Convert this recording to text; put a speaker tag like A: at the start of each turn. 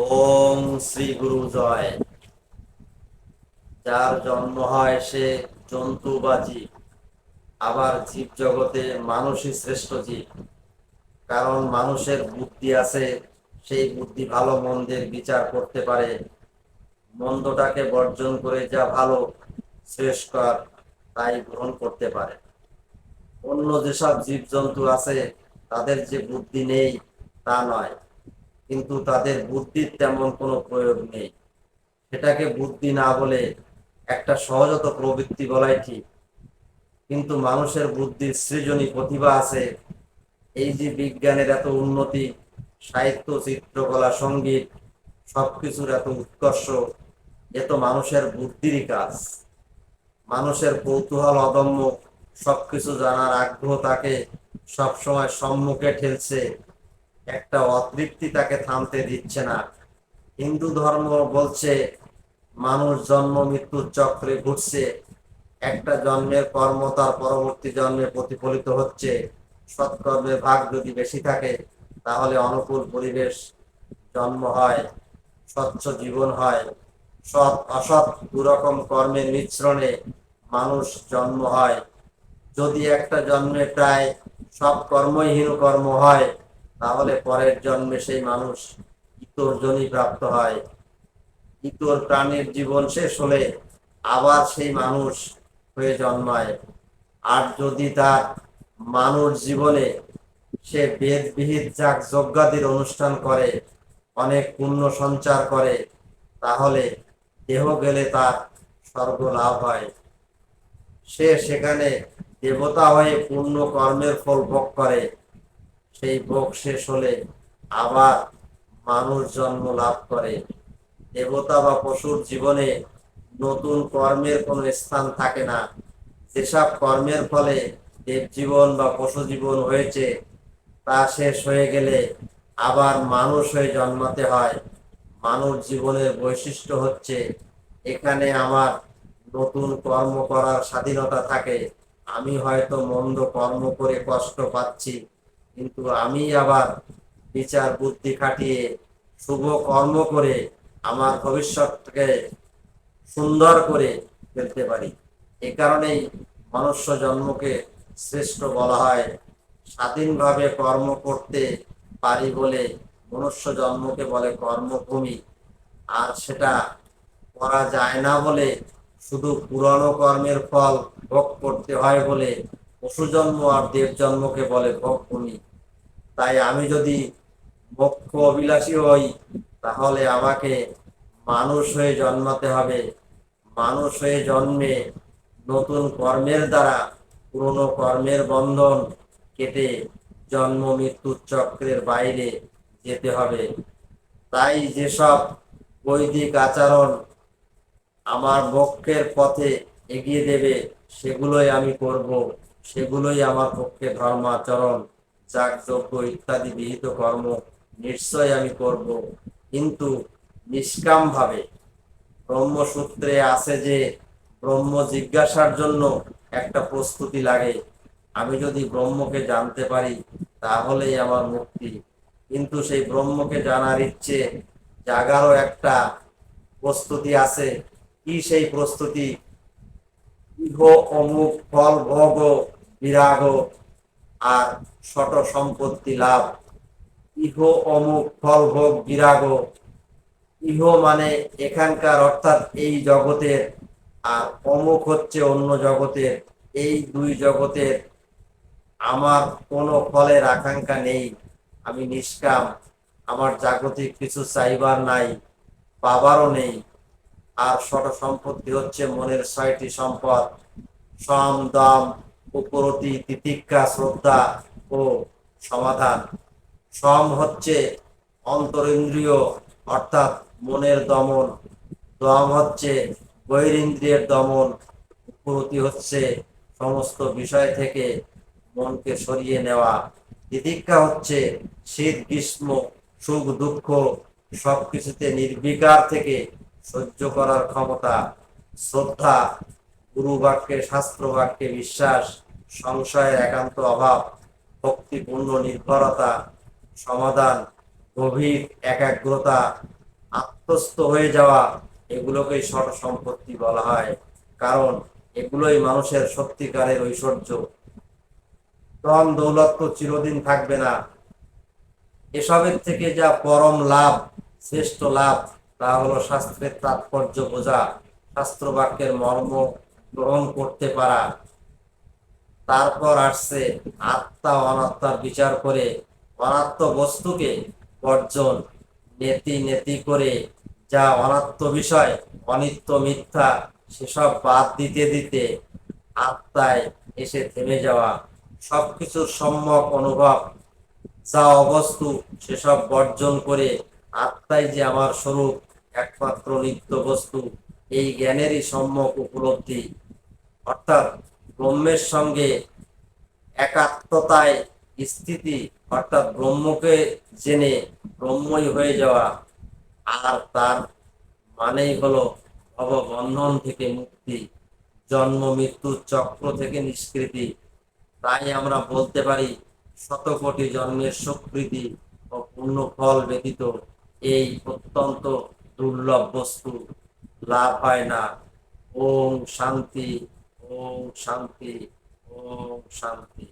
A: ওম শ্রী গুরু জয়। যার জন্ম হয় সে জন্তু বা জীব আবার জীব জগতে মানুষই শ্রেষ্ঠ জীব। কারণ মানুষের বুদ্ধি আছে, সেই বুদ্ধি ভালো মন্দের বিচার করতে পারে। মন্দটাকে বর্জন করে যা ভালো, শ্রেষ্ঠ তাই গ্রহণ করতে পারে। অন্য যেসব জীবজন্তু আছে, তাদের যে বুদ্ধি নেই, তা নয়। কিন্তু তাদের বুদ্ধির তেমন কোনো প্রয়োগ নেই। সেটাকে বুদ্ধি না বলে একটা সহজত প্রবৃত্তি বলাই ঠিক। কিন্তু মানুষের বুদ্ধির সৃজনী প্রতিভা আছে। এই যে বিজ্ঞানের এত উন্নতি, সাহিত্য, চিত্রকলা, সংগীত, সবকিছুর এত উৎকর্ষ, এ তো মানুষের বুদ্ধিরই কাজ। মানুষের কৌতূহল অদম্য, সবকিছু জানার আগ্রহ তাকে সবসময় সম্মুখে ঠেলছে। একটা অতৃপ্তি তাকে থামতে দিচ্ছে না। হিন্দু ধর্ম বলছে, মানুষ জন্ম মৃত্যুর চক্রে ঘুরছে। একটা জন্মের কর্ম তার পরবর্তী জন্মে প্রতিফলিত হচ্ছে। সৎকর্মের ভাগ যদি বেশি থাকে, তাহলে অনুকূল পরিবেশ জন্ম হয়, স্বচ্ছ জীবন হয়। সৎ, অসৎ দুরকম কর্মের মিশ্রণে মানুষ জন্ম হয়। যদি একটা জন্মে প্রায় সব কর্মই হীন কর্ম হয় তাহলে পরের জন্মে সেই মানুষ ইতর জনি প্রাপ্ত হয়। ইতর প্রাণীর জীবন শেষ হলে আবার সেই মানুষ হয়ে জন্মায়। আর যদি তার মানুষ জীবনে সে বেদবিহিত যাক যজ্ঞাদির অনুষ্ঠান করে, অনেক পুণ্য সঞ্চার করে, তাহলে দেহ গেলে তার স্বর্গ লাভ হয়। সে সেখানে দেবতা হয়ে পূর্ণ কর্মের ফল ভোগ করে। সেই ভোগ শেষ হলে আবার মানুষ জন্ম লাভ করে। দেবতা বা পশুর জীবনে নতুন কর্মের কোনো স্থান থাকে না। যেসব কর্মের ফলে দেব জীবন বা পশু জীবন হয়েছে, তা শেষ হয়ে গেলে আবার মানুষ হয়ে জন্মাতে হয়। মানব জীবনের বৈশিষ্ট্য হচ্ছে, এখানে আমার নতুন কর্ম করার স্বাধীনতা থাকে। আমি হয়তো মন্দ কর্ম করে কষ্ট পাচ্ছি কিন্তু আমি আবার বিচার বুদ্ধি খাটিয়ে শুভ কর্ম করে আমার ভবিষ্যৎকে সুন্দর করে ফেলতে পারি। এ কারণেই মনুষ্য জন্মকে শ্রেষ্ঠ বলা হয়। স্বাধীনভাবে কর্ম করতে পারি বলে মনুষ্য জন্মকে বলে কর্মভূমি। আর সেটা করা যায় না বলে শুধু পুরনো কর্মের ফল ভোগ করতে হয় বলে পশু জন্ম আর দেব জন্মকে বলে ভোগভূমি। তাই আমি যদি মোক্ষ অভিলাষী হই, তাহলে আমাকে মানুষ হয়ে জন্মাতে হবে। মানুষ হয়ে জন্মে নতুন কর্মের দ্বারা পুরনো কর্মের বন্ধন কেটে জন্ম মৃত্যুর চক্রের বাইরে যেতে হবে। তাই যেসব বৈদিক আচরণ আমার মোক্ষের পথে এগিয়ে দেবে, সেগুলোই আমি করব। সেগুলোই আমার পক্ষে ধর্মাচরণ। যাগযজ্ঞ ইত্যাদি বিহিত কর্ম নিশ্চয় আমি করব। কিন্তু নিষ্কাম ভাবে ব্রহ্মসূত্রে আছে যে ব্রহ্ম জিজ্ঞাসার জন্য একটা প্রস্তুতি লাগে। আমি যদি ব্রহ্মকে জানতে পারি, তাহলেই আমার মুক্তি। কিন্তু সেই ব্রহ্মকে জানার ইচ্ছে জাগারও একটা প্রস্তুতি আছে। কি সেই প্রস্তুতি? ইহ অমুক ফল ভোগ বিরাগ আর শট সম্পত্তি লাভ। ইহ অমুক ফল ভোগ বিরাগ। ইহ মানে এখানকার অর্থাৎ এই জগতের, আর অমুক হচ্ছে অন্য জগতের। এই দুই জগতের আমার কোনো ফলের আকাঙ্ক্ষা নেই। আমি নিষ্কাম। আমার জাগতিক কিছু চাইবার নাই, পাবারও নেই। আর ষট সম্পত্তি হচ্ছে মনের ছয়টি সম্পদ। সম, দম উপরতি, তিতিক্ষা, শ্রদ্ধা ও সমাধান। সম হচ্ছে অন্তরিন্দ্রিয়, অর্থাৎ মনের দমন। দম হচ্ছে বহিরিন্দ্রিয়ের দমন। উপরতি হচ্ছে সমস্ত বিষয় থেকে মনকে সরিয়ে নেওয়া। তিতিক্ষা হচ্ছে শীত, গ্রীষ্ম, সুখ, দুঃখ সবকিছুতে নির্বিকার থেকে সহ্য করার ক্ষমতা। শ্রদ্ধা গুরু বাক্যে শাস্ত্র বাক্যে বিশ্বাস, সংশয়ের একান্ত অভাব, ভক্তিপূর্ণ নির্ভরতা, সমাধান, গভীর একাগ্রতা, আত্মস্থ হয়ে যাওয়া, এগুলোকেই ষট সম্পত্তি বলা হয়। কারণ এগুলোই মানুষের সত্যিকারের ঐশ্বর্য। ধন দৌলত তো চিরদিন থাকবে না। এসবের থেকে যা পরম লাভ, শ্রেষ্ঠ লাভ, তা হলো শাস্ত্রের তাৎপর্য বোঝা শাস্ত্র বাক্যের মর্ম গ্রহণ করতে পারা। তারপর আসছে আত্মা অনাত্মার বিচার করে। অনাত্ম বস্তুকে বর্জন, নেতি নেতি করে, যা অনাত্ম বিষয়, অনিত্য মিথ্যা, সেসব বাদ দিতে দিতে আত্মায় এসে থেমে যাওয়া। সবকিছুর সম্যক অনুভব। যা অবস্তু, সেসব বর্জন করে আত্মাই যে আমার স্বরূপ, একমাত্র নিত্য বস্তু। এই জ্ঞানেরই সম্যক উপলব্ধি। অর্থাৎ ব্রহ্মের সঙ্গে একাত্মতায় স্থিতি, অর্থাৎ ব্রহ্মকে জেনে ব্রহ্মই হয়ে যাওয়া আর তার মানেই হলো ভববন্ধন থেকে মুক্তি, জন্ম মৃত্যুর চক্র থেকে নিষ্কৃতি। তাই আমরা বলতে পারি শত কোটি জন্মের স্বীকৃতি ও পূর্ণ ফল ব্যতীত এই অত্যন্ত দুর্লভ বস্তু। লাভ হয় না। ওম শান্তি ওম শান্তি ওম শান্তি।